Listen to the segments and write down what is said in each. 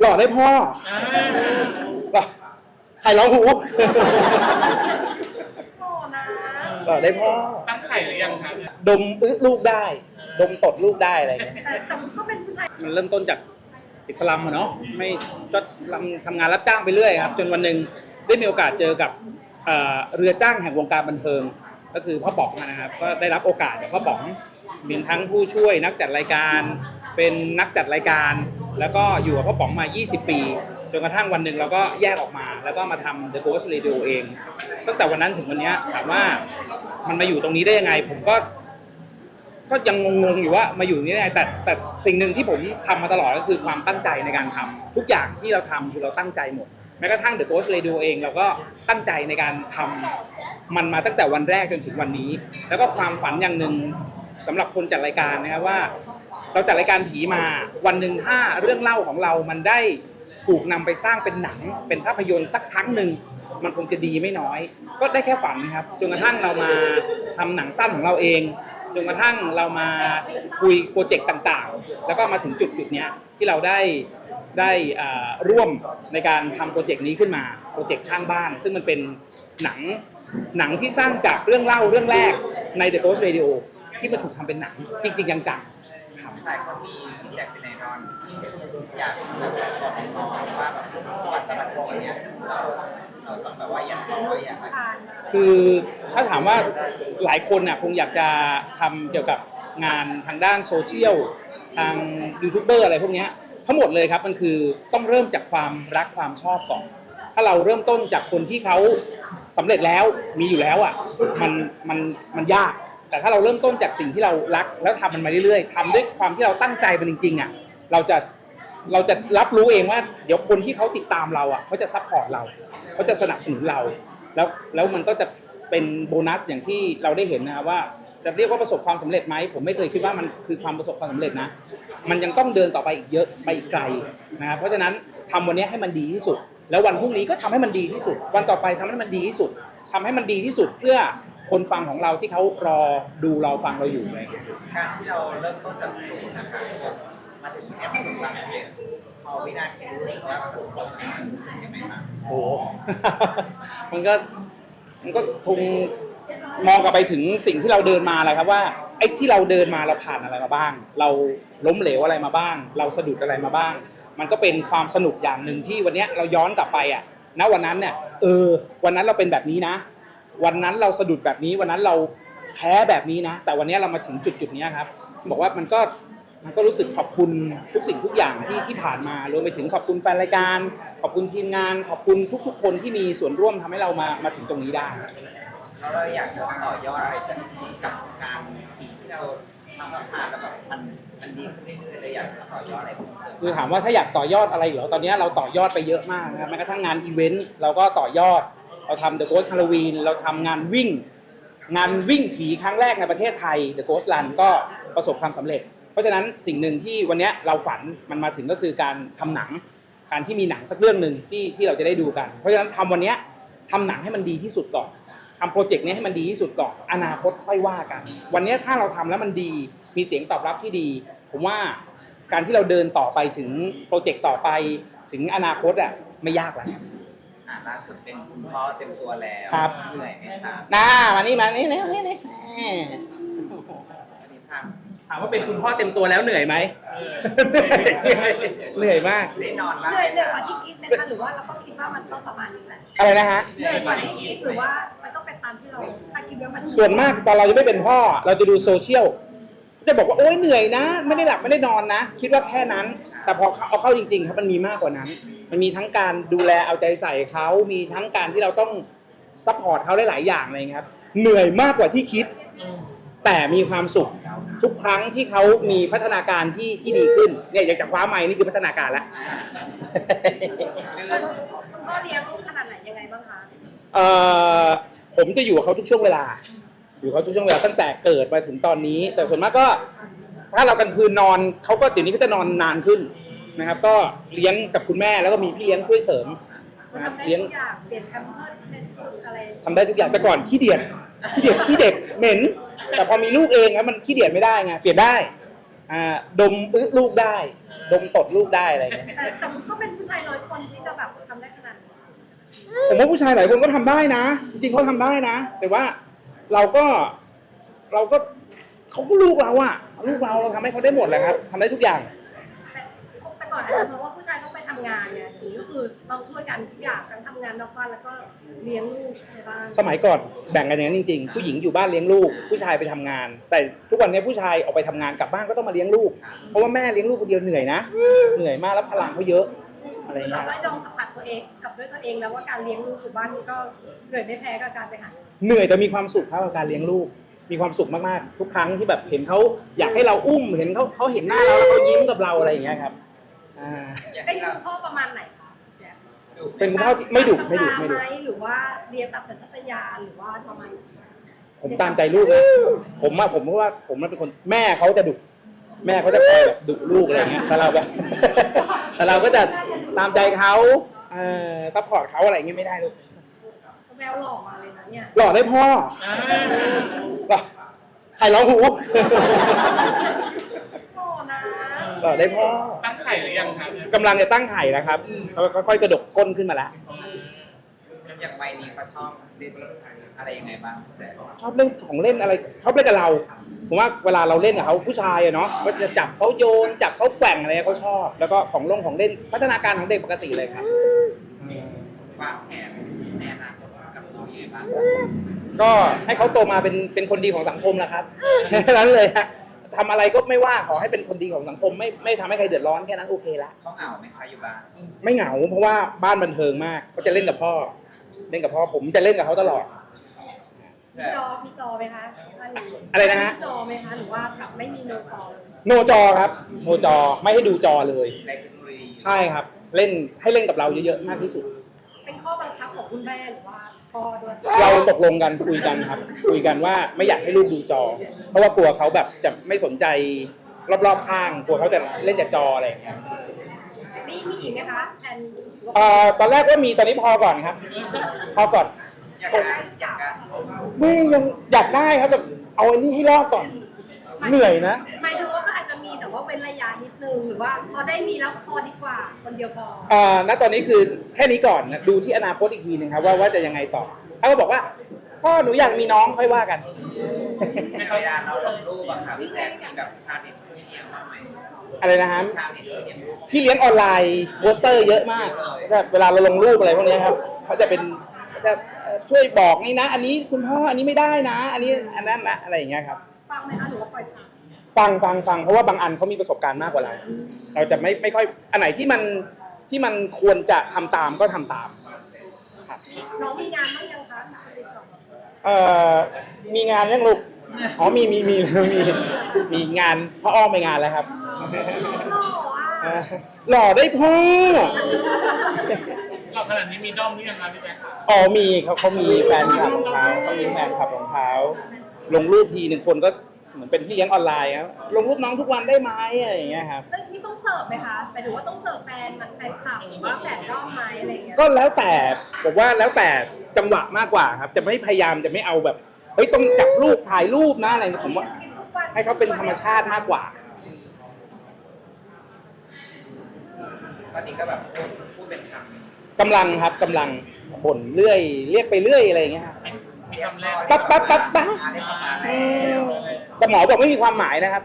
หล่อได้พ่ออ่าหล่อใครร้องหู โอ้นะหล่อได้พ่อ ตั้งไข่หรือยังครับดมอึลูกได้ ดมตดลูกได้อะไรอย่างเงี้ย แต่แต่ก็เป็นผู้ชายมันเริ่มต้นจากอิสลามอะเนาะไม่ก็ทำทำงานรับจ้างไปเรื่อยครับ จนวันหนึ่งได้มีโอกาสเจอกับเอ่อเรือจ้างแห่งวงการบันเทิง ก็คือพ่อป๋องนะครับ ก็ได้รับโอกาสจากพ่อป๋องมีทั้งผู้ช่วยนักจัดรายการ เป็นนักจัดรายการ แล้วก็อยู่กับพ่อป๋องมา 20 ปี จนกระทั่งวันหนึ่งเราก็แยกออกมา แล้วก็มาทำ The Ghost Radio เอง ตั้งแต่วันนั้นถึงวันนี้ถามว่ามันมาอยู่ตรงนี้ได้ยังไง ผมก็ ก็ยังงงๆอยู่ว่ามาอยู่นี่ได้ไงแต่แต่สิ่งหนึ่งที่ผมทำมาตลอดก็คือความตั้งใจในการทำทุกอย่างที่เราทำคือเราตั้งใจหมด แม้กระทั่ง The Ghost Radio เอง เราก็ตั้งใจในการทำมันมาตั้งแต่วันแรกจนถึงวันนี้ แล้วก็ความฝันอย่างหนึ่งสำหรับคนจัดรายการนะครับว่า เราจัดรายการผีมาวันหนึ่งถ้าเรื่องเล่าของเรามันได้ถูกนำไปสร้างเป็นหนัง เป็นภาพยนตร์สักครั้งหนึ่งมันคงจะดีไม่น้อย ก็ได้แค่ฝันครับจนกระทั่งเรามาทำหนังสั้นของเราเองจนกระทั่งเรามาคุยโปรเจกต์ต่างๆ แล้วก็มาถึงจุดจุดๆเนี้ยที่เราได้ได้อ่าร่วมในการทำโปรเจกต์นี้ขึ้นมาโปรเจกต์ข้างบ้าน ซึ่งมันเป็นหนังหนังที่สร้างจากเรื่องเล่าเรื่องแรกใน The Ghost Radio ที่มันถูกทำเป็นหนังจริง ๆ จังๆครับหลายคนมีพี่แจ็คเป็นไอดอลอยากแบบบอกว่าแบบก่อนจะมาถึงวันเนี้ยเราเราต้องแบบว่าอยางน้อยอยางแบบคือถ้าถามว่าหลายคนน่ะคงอยากจะทำเกี่ยวกับงานทางด้านโซเชียลทางยูทูบเบอร์อะไรพวกเนี้ยทั้งหมดเลยครับมันคือต้องเริ่มจากความรักความชอบก่อน ถ้าเราเริ่มต้นจากคนที่เขาสำเร็จแล้วมีอยู่แล้วอะมันมันมันยาก แต่ถ้าเราเริ่มต้นจากสิ่งที่เรารัก แล้วทำมันมาเรื่อยๆทำด้วยความที่เราตั้งใจมันจริงๆอะเราจะเราจะรับรู้เองว่าเดี๋ยวคนที่เขาติดตามเราอะเขาจะซัพพอร์ตเราเขาจะสนับสนุนเรา แล้วแล้วมันก็จะเป็นโบนัสอย่างที่เราได้เห็นนะว่าจะเรียกว่าประสบความสำเร็จไหมผมไม่เคยคิดว่ามันคือความประสบความสำเร็จนะ มันยังต้องเดินต่อไปอีกเยอะไปอีกไกลนะครับเพราะฉะนั้นทำวันนี้ให้มันดีที่สุด แล้ววันพรุ่งนี้ก็ทำให้มันดีที่สุด วันต่อไปทำให้มันดีที่สุดทำให้มันดีที่สุดเพื่อ คนฟังของเราที่เขารอดูเราฟังเราอยู่อะไรอย่างเงี้ยการที่เราเริ่มต้นจากศูนย์นะคะมาถึงเนี้ยประสบความสำเร็จพอวินาทีรู้สึกว่าประสบความสำเร็จมันรู้สึกยังไงบ้างโอ้โหมันก็มันก็คงมองกลับไปถึงสิ่งที่เราเดินมาแหละครับว่าไอ้ที่เราเดินมาเราผ่านอะไรมาบ้าง เราล้มเหลวอะไรมาบ้าง เราสะดุดอะไรมาบ้าง มันก็เป็นความสนุกอย่างหนึ่งที่วันเนี้ยเราย้อนกลับไปอะณวันนั้นเนี่ยเออ วันนั้นเราเป็นแบบนี้นะ วันนั้นเราสะดุดแบบนี้วันนั้นเราแพ้แบบนี้นะ แต่วันเนี้ยเรามาถึงจุดจุดๆเนี้ยครับ บอกว่ามันก็มันก็รู้สึกขอบคุณทุกสิ่งทุกอย่างที่ที่ผ่านมารวมไปถึงขอบคุณแฟนรายการ ขอบคุณทีมงาน ขอบคุณทุก ๆ คนที่มีส่วนร่วมทำให้เรามามาถึงตรงนี้ได้แล้วเราอยากจะต่อยอดอะไรจากกับงานผีที่เราทำมาผ่านแล้วแบบมันมันดีขึ้นเรื่อยๆเลยอยากจะต่อยอดอะไรเพิ่มเติมคือถามว่าถ้าอยากต่อยอดอะไรเหรอตอนนี้เราต่อยอดไปเยอะมากนะครับแม้กระทั่งงานอีเวนต์เราก็ต่อยอด เราทำ The Ghost Halloween เราทำงานวิ่ง งานวิ่งผีครั้งแรกในประเทศไทย The Ghost Run ก็ประสบความสำเร็จ เพราะฉะนั้นสิ่งหนึ่งที่วันเนี้ยเราฝันมันมาถึงก็คือการทำหนัง การที่มีหนังสักเรื่องหนึ่งที่ที่เราจะได้ดูกัน เพราะฉะนั้นทำวันเนี้ยทำหนังให้มันดีที่สุดก่อนทำโปรเจกต์นี้ให้มันดีที่สุดก่อนอนาคตค่อยว่ากัน วันเนี้ยถ้าเราทำแล้วมันดีมีเสียงตอบรับที่ดี ผมว่าการที่เราเดินต่อไปถึงโปรเจกต์ต่อไปถึงอนาคตอะไม่ยากแล้ว อ่าล่าสุดเป็นคุณพ่อเต็มตัวแล้วครับ เหนื่อยไหมครับน่ามานี่มานี่นี่นี่นี่อันนี้ภาพถามว่าเป็นคุณพ่อเต็มตัวแล้วเหนื่อยไหมเหนื่อยมาก ได้นอนบ้างเหนื่อยเหนื่อยกว่าที่คิดไหมคะหรือว่าเราก็คิดว่ามันต้องประมาณนี้แหละอะไรนะฮะ เหนื่อยกว่าที่คิดหรือว่ามันต้องเป็นตามที่เราคาดคิดไว้มันส่วนมากตอนเรายังไม่เป็นพ่อ เราจะดูโซเชียลจะบอกว่าโอ๊ยเหนื่อยนะ ไม่ได้หลับไม่ได้นอนนะ คิดว่าแค่นั้น แต่พอเอาเข้าจริงๆครับมันมีมากกว่านั้น มันมีทั้งการดูแลเอาใจใส่เขามีทั้งการที่เราต้องซัพพอร์ตเขาหลายๆอย่างเลยครับ เหนื่อยมากกว่าที่คิด แต่มีความสุขทุกครั้งที่เขามีพัฒนาการที่ที่ดีขึ้นเนี่ยอยากจะคว้าไม้นี่คือพัฒนาการแล้วคุณพ่อเลี้ยงขนาดไหนยังไงบ้างคะเอ่อผมจะอยู่กับเขาทุกช่วงเวลา อยู่กับเขาทุกช่วงเวลาตั้งแต่เกิดมาถึงตอนนี้ แต่ส่วนมากก็ ถ้าเรากลางคืนนอนเขาก็เดี๋ยวนี้ก็จะนอนนานขึ้น นะครับ ก็เลี้ยงกับคุณแม่แล้วก็มีพี่เลี้ยงช่วยเสริมมันนะครับทำได้เลี้ยงทุกอย่างเปลี่ยนแคมเพิร์สเช็ดอะไรทำได้ทุกอย่างแต่ก่อนขี้เดียดขี้เดียดขี้เด็กเหม็น แต่พอมีลูกเองครับมันขี้เดียดไม่ได้ไงเปลี่ยนได้อ่าดมอึลูกได้ ดมตดลูกได้อะไรอย่างเงี้ยแต่แต่ก็เป็นผู้ชายน้อยคนที่จะแบบทำได้ขนาดนี้ผมว่าผู้ชายหลายคนก็ทำได้นะ จริงๆเขาทำได้นะ แต่ว่าเราก็เราก็เขาก็ลูกเราอะลูกเราเราทำให้เขาได้หมดแหละครับทำได้ทุกอย่างแต่แต่ก่ อนอาจจะเพราะว่าผู้ชายต้องไปทำงานไงทีนี้ก็คือเราช่วยกันทุกอย่างทั้งทำงานนอกบ้านแล้วก็เลี้ยงลูกในบ้านสมัยก่อนแบ่งกันอย่างนั้นจริง ๆ ผู้หญิงอยู่บ้านเลี้ยงลูก ผู้ชายไปทำงาน แต่ทุกวันนี้ผู้ชายออกไปทำงานกลับบ้านก็ต้องมาเลี้ยงลูก เพราะว่าแม่เลี้ยงลูกคนเดียวเหนื่อยนะ เหนื่อยมากแล้วพลังเขาเยอะ อะไรคือเงี้เรายได้ลองสัมผัสตัวเองกับด้วยตัวเองแล้วว่าการเลี้ยงลูกอยู่บ้านนี่ก็เหนื่อยไม่แพ้กับการไปหาเหนื่อยแต่มีความสุขครับกับการเลี้ยงลูก มีความสุขมากๆ ทุกครั้งที่แบบเห็นเขาอยากให้เราอุ้ม เห็นเขาเขาเห็นหน้าเราแล้วเขายิ้มกับเราอะไรอย่างเงี้ยครับ อ่าอยากเป็นให้เราคุณพ่อประมาณไหนคะดูเป็นคุณพ่อที่ไม่ดุไม่ดุไม่ดุตาไหมหรือว่าเลี้ยงตับสัญชาตญาณหรือว่าทำไมผมตามใจลูกนะผมอะผมว่าผมมันเป็นคนแม่เขาจะดุแม่เขาจะคอยแบบดุลูกอะไรเงี้ยแต่เราแบบ แต่เราก็จะตามใจเขาเออซัพพอร์ตเขาอะไรเงี้ยไม่ได้ลูกแววหล่อมาเลยนะเนี่ยหล่อได้พ่อหล่อใครร้องหูหล่อนะ หล่อได้พ่อตั้งไข่หรือยังครับกำลังจะตั้งไข่แล้วครับเขาก็ค่อยๆกระดกก้นขึ้นมาแล้ว อย่างวัยนี้เขาชอบเล่นอะไรยังไงบ้างแต่ชอบเล่นของเล่นอะไรชอบเล่นกับเรา ผมว่าเวลาเราเล่นกับเขาผู้ชายอะเนาะก็จะจับเขาโยนจับเขาแกว่งอะไรเขาชอบ แล้วก็ของลงของเล่นพัฒนาการของเด็กปกติเลยครับวางแผนในอนาคตกับน้องยังไงบ้างก็ให้เขาโตมาเป็นเป็นคนดีของสังคมนะครับแค่นั้นเลยฮะ ทำอะไรก็ไม่ว่าขอให้เป็นคนดีของสังคมไม่ไม่ทำให้ใครเดือดร้อนแค่นั้นโอเคละเขาเหงาไหมคะอยู่บ้านไม่เหงาเพราะว่าบ้านบันเทิงมากเขาจะเล่นกับพ่อ เล่นกับพ่อผมจะเล่นกับเขาตลอด มีจอมีจอไหมคะท่านอะไรนะฮะ มีจอไหมคะหรือว่าแบบไม่มีโนจอเลยโนจอครับโนจอไม่ให้ดูจอเลย ในเทคโนโลยีใช่ครับ เล่นให้เล่นกับเราเยอะๆมากที่สุด เป็นข้อบังคับของคุณแม่หรือว่าพ่อด้วยเราตกลงกันคุยกันครับ คุยกันว่าไม่อยากให้ลูกดูจอ เพราะว่ากลัวเขาแบบจะไม่สนใจรอบๆข้างกลัวเขาจะเล่นแต่จออะไรอย่างเงี้ยมีมีอีกไหมคะแอนเอ่อตอนแรกก็มีตอนนี้พอก่อนครับ พอก่อน อยากได้อยากได้ไม่ยังอยากได้ครับแต่เอาอันนี้ให้รอดก่อน เหนื่อยนะ หมายถึง งหรือว่าพอได้มีแล้วพอดีกว่าคนเดียวพอเอ่อณตอนนี้คือแค่นี้ก่อนนะดูที่อนาคตอีกทีหนึ่งครับว่าว่าจะยังไงต่อถ้าเขาบอกว่าพ่อหนูอยากมีน้องค่อยว่ากันเวลาเราลงรูปอะค่ะพี่แจ๊คมีแบบชาเน็ตช่วยเลี้ยงบ้างไหมอะไรนะฮะชาเน็ตช่วยเลี้ยงรูปพี่เลี้ยงออนไลน์โปสเตอร์เยอะมากแบบเวลาเราลงรูปอะไรพวกเนี้ยครับเขาจะเป็นเขาจะเอ่อช่วยบอกนี่นะ อันนี้คุณพ่ออันนี้ไม่ได้นะ อันนี้อันนั้นนะอะไรอย่างเงี้ยครับ ฟังไหมคะหรือว่าปล่อยผ่าน ฟังฟังฟังเพราะว่าบางอันเขามีประสบการณ์มากกว่าเราเราจะไม่ไม่ค่อยอันไหนที่มันที่มันควรจะทำตามก็ทำตามครับน้องมีงานบ้างยังคะติดต่อเอ่อมีงานยังลูกอ๋อมีมีมีมีมีงานพ่ออ้อมไปงานแล้วครับหล่ออะเอ่อหล่อได้พ่อ เราขนาดนี้มีด้อมหรือยังครับพี่แจ๊คอ๋อมีเขาเขามีแฟนคลับรองเท้าเขามีแฟนคลับรองเท้าลงรูปทีหนึ่งคนก็ เหมือนเป็นพี่เลี้ยงออนไลน์ครับลงรูปน้องทุกวันได้ไหมอะไรอย่างเงี้ยครับเรื่องนี้ต้องเสิร์ฟไหมคะหมายถึงว่าต้องเสิร์ฟแฟนมันแฟนคลับหรือว่าแฟนด้อมไหมอะไรอย่างเงี้ยก็แล้วแต่ผมว่าแล้วแต่จังหวะมากกว่าครับ จะไม่พยายามจะไม่เอาแบบเฮ้ยต้องจับรูปถ่ายรูปนะอะไรผมว่าให้เขาเป็นธรรมชาติมากกว่า ตอนนี้ก็แบบพูดพูดเป็นคำกำลังครับกำลังบ่นเรื่อย เรียกไปเรื่อยอะไรอย่างเงี้ยครับ มีคำแรกปั๊บปั๊บปั๊บปั๊บอะไรประมาณแล้ว แต่หมอบอกไม่มีความหมายนะครับ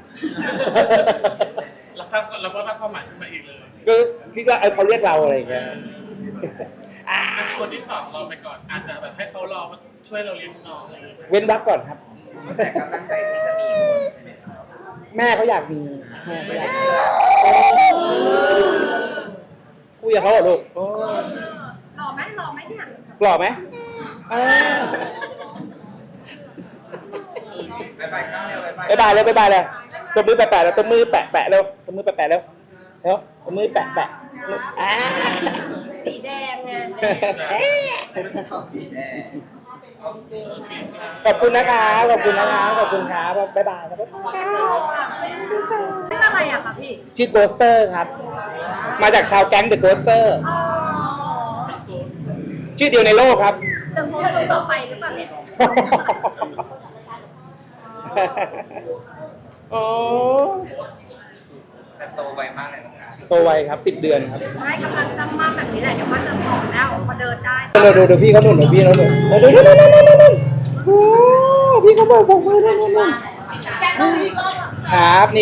เราตั้งเราก็ตั้งความหมายขึ้นมาอีกเลยก็พี่ก็เออเขาเรียกเราอะไรอย่างเงี้ยอ่าคนที่สองรอไปก่อน อาจจะแบบให้เขารอมาช่วยเราเลี้ยงน้องอะไรอย่างเงี้ยเว้นวักก่อนครับ แต่ก็ตั้งใจที่จะมีคนใช่ไหมครับแม่เขาอยากมีแม่เขาอยากมีคุยกับเขาเหรอลูกโอ้หล่อไหมหล่อไหมเนี่ยหล่อไหมเออบ๊าย บายก้าวเร็วบ๊ายบายบายบายเลยบายบายเลยตัวมือแปะๆแล้วตัวมือแปะแปะๆเร็วตัวมือแปะแปะๆเร็วเร็วตัวมือแปะแปะๆอ่าสีแดงไงชอบสีแดงขอบคุณนะครับขอบคุณนะครับขอบคุณครับบ๊ายบายครับหล่ออะเป็นเป็นอะไรอะคะพี่ชื่อโกสเตอร์ครับ มาจากชาวแก๊งเดอะโกสเตอร์อ๋อชื่อเดียวในโลกครับเติมโพสต์ต่อไปหรือเปล่าเนี่ย โอ้ไปแต่โตไวมากเลยนะคะโตไวครับสิบเดือนครับไม่กำลังจำมาแบบนี้แหละเดี๋ยวว่าจะผอมแล้วออกมาเดินได้เดี๋ยวเดี๋ยวเดี๋ยวพี่เขาหนุนเดี๋ยวพี่เขาหนุนเดี๋ยวเดี๋ยวเดี๋ยวเดี๋ยวเดี๋ยวเดี๋ยวโอ้พี่เขาบอกผมมือนั่นนั่นนั่นครับนี่